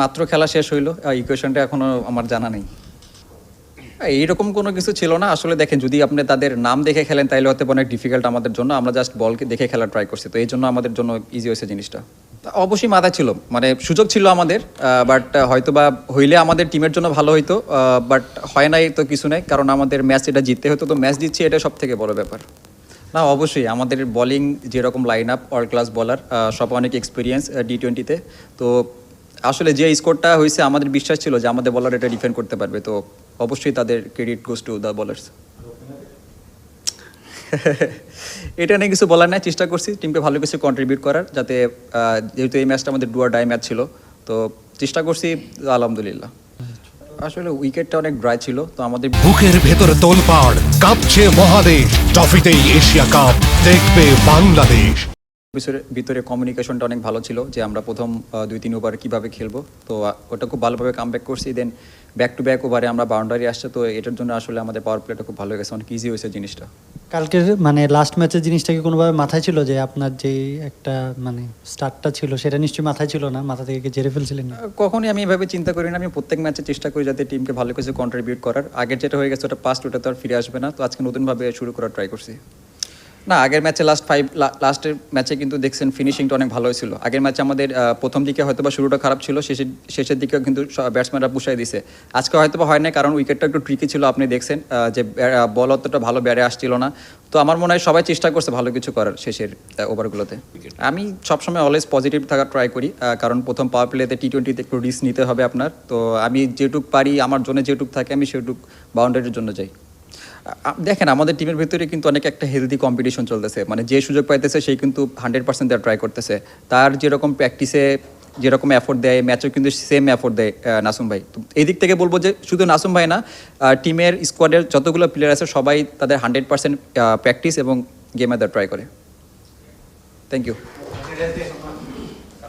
মাত্র খেলা শেষ হইল। ইকুয়েশনটা এখনও আমার জানা নেই। এইরকম কোনো কিছু ছিল না। আসলে দেখেন, যদি আপনি তাদের নাম দেখে খেলেন তাহলে হয়তো অনেক ডিফিকাল্ট আমাদের জন্য। আমরা জাস্ট বলকে দেখে খেলা ট্রাই করছি। তো এই জন্য আমাদের জন্য ইজি হয়েছে জিনিসটা। অবশ্যই মাথায় ছিল। মানে সুযোগ ছিল আমাদের বাট হয়তো বা হইলে আমাদের টিমের জন্য ভালো হইতো বাট হয় নাই তো কিছু নাই। কারণ আমাদের ম্যাচ এটা জিততে হতো, তো ম্যাচ জিতছি এটা সব থেকে বড় ব্যাপার। না, অবশ্যই আমাদের বোলিং যেরকম লাইন আপ অল ক্লাস বলার সব অনেক এক্সপিরিয়েন্স ডি টোয়েন্টিতে তো আসলে যে স্কোরটা হয়েছে, আমাদের বিশ্বাস ছিল যে আমাদের বলার এটা ডিফেন্ড করতে পারবে। তো অবশ্যই তাদের credit goes to the bowlers এটা নিয়ে কিছু বলার নাই, চেষ্টা করছি টিমকে ভালো কিছু কন্ট্রিবিউট করার, যাতে যেহেতু এই ম্যাচটা আমাদের ডুয়ার ডাই ম্যাচ ছিল। তো চেষ্টা করছি, আলহামদুলিল্লাহ। আসলে উইকেটটা অনেক ড্রাই ছিল, তো আমাদের বুকের ভেতর তোলপাড়, কাঁপছে মহাদেশ। ট্রফিতেই এশিয়া কাপ, দেখবে বাংলাদেশ। ভিতরে ভিতরে কমিউনিকেশনটা অনেক ভালো ছিল যে আমরা প্রথম দুই তিন ওভার কীভাবে খেলব। তো ওটা খুব ভালোভাবে কাম ব্যাক করছি। দেন ব্যাক টু ব্যাক ওভারে আমরা বাউন্ডারি আসছে। তো এটার জন্য আসলে আমাদের পাওয়ার প্লেটা খুব ভালো গেছে। অনেক ইজি হয়েছে জিনিসটা। কালকের মানে লাস্ট ম্যাচের জিনিসটা কি কোনোভাবে মাথায় ছিল যে আপনার যে একটা মানে স্টার্টটা ছিল সেটা নিশ্চয়ই মাথায় ছিল না? মাথা থেকে জেরে ফেলছিলেন? না কখনই আমি এভাবে চিন্তা করি না। আমি প্রত্যেক ম্যাচে চেষ্টা করি যাতে টিমকে ভালো কিছু কন্ট্রিবিউট করার। আগের যেটা হয়ে গেছে ওটা পাস্ট ওটা তো আর ফিরে আসবে না। তো আজকে নতুনভাবে শুরু করার ট্রাই করছি। না আগের ম্যাচে লাস্ট ফাইভ লাস্টের ম্যাচে কিন্তু দেখছেন ফিনিশিংটা অনেক ভালো হয়েছিল আগের ম্যাচে আমাদের প্রথম দিকে হয়তো বা শুরুটা খারাপ ছিল শেষের শেষের দিকেও কিন্তু ব্যাটসম্যানরা পুষাই দিছে। আজকে হয়তো বা হয় না কারণ উইকেটটা একটু ট্রিকি ছিল আপনি দেখছেন যে বল অতটা ভালো ব্যারে আসছিল না। তো আমার মনে হয় সবাই চেষ্টা করছে ভালো কিছু করার শেষের ওভারগুলোতে আমি সবসময় অলওয়েজ পজিটিভ থাকার ট্রাই করি কারণ প্রথম পাওয়ার প্লেতে টি টোয়েন্টিতে একটু রিস্ক নিতে হবে আপনার। তো আমি যেটুক পারি আমার জন্য যেটুক থাকে আমি সেটুক বাউন্ডারির জন্য যাই। দেখেন, আমাদের টিমের ভিতরে কিন্তু অনেক একটা হেলদি কম্পিটিশন চলতেছে। মানে যে সুযোগ পাইতেছে সেই কিন্তু হান্ড্রেড পার্সেন্ট দেওয়ার ট্রাই করতেছে। তার যেরকম প্র্যাকটিসে যেরকম এফোর্ট দেয় ম্যাচও কিন্তু সেম এফোর্ট দেয় নাসুম ভাই। তো এই দিক থেকে বলব যে, শুধু নাসুম ভাই না টিমের স্কোয়াডের যতগুলো প্লেয়ার আছে, সবাই তাদের হান্ড্রেড পার্সেন্ট প্র্যাকটিস এবং গেমে দেওয়ার ট্রাই করে। Thank you